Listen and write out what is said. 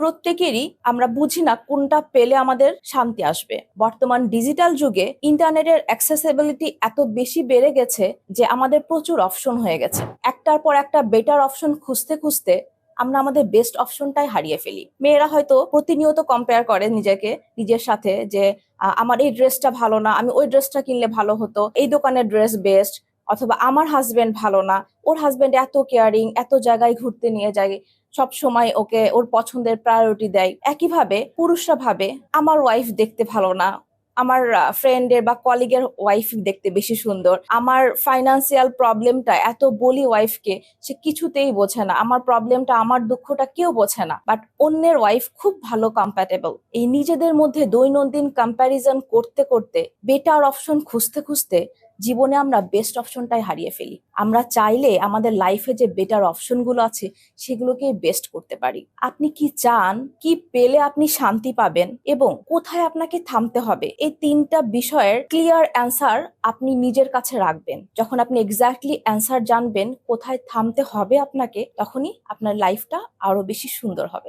প্রত্যেকেরই আমরা বুঝি না কোনটা পেলে আমাদের শান্তি আসবে। বর্তমান ডিজিটাল যুগে ইন্টারনেটের অ্যাক্সেসিবিলিটি এত বেশি বেড়ে গেছে যে আমাদের প্রচুর অপশন হয়ে গেছে। একটার পর একটা বেটার অপশন খুঁজতে খুঁজতে আমরা আমাদের বেস্ট অপশনটাই হারিয়ে ফেলি। মেয়েরা হয়তো প্রতিনিয়ত কম্পেয়ার করে নিজেকে, নিজের সাথে যে আমার এই ড্রেসটা ভালো না, আমি ওই ড্রেসটা কিনলে ভালো হতো, এই দোকানের ড্রেস বেস্ট অথবা আমার হাজবেন্ড ভালো না। ওর হাজবেন্ড এত কেয়ারিং এত জায়গায় ঘুরতে নিয়ে যায়, সব সময় ওকে ওর পছন্দের প্রায়োরিটি দেয়। একইভাবে পুরুষরা ভাবে, আমার ওয়াইফ দেখতে ভালো না। আমার ফ্রেন্ডের বা কলিগের ওয়াইফ দেখতে বেশি সুন্দর। আমার ফাইনান্সিয়াল প্রবলেমটা এত বলি ওয়াইফকে সে কিছুতেই বোঝে না। আমার প্রবলেমটা আমার দুঃখটা কেউ বোঝে না। বাট অন্যের ওয়াইফ খুব ভালো কম্প্যাটেবল এই নিজেদের মধ্যে দৈনন্দিন কম্প্যারিজন করতে করতে বেটার অপশন খুঁজতে খুঁজতে জীবনে আমরা বেস্ট অপশনটাই হারিয়ে ফেলি। আমরা চাইলে আমাদের লাইফে যে বেটার অপশনগুলো আছে সেগুলোকে বেস্ট করতে পারি। আপনি কি চান? কি পেলে আপনি শান্তি পাবেন? এবং কোথায় আপনাকে থামতে হবে? এই তিনটা বিষয়ের ক্লিয়ার অ্যান্সার আপনি নিজের কাছে রাখবেন। যখন আপনি এক্স্যাক্টলি অ্যান্সার জানবেন, কোথায় থামতে হবে আপনাকে, তখনই আপনার লাইফটা আরও বেশি সুন্দর হবে।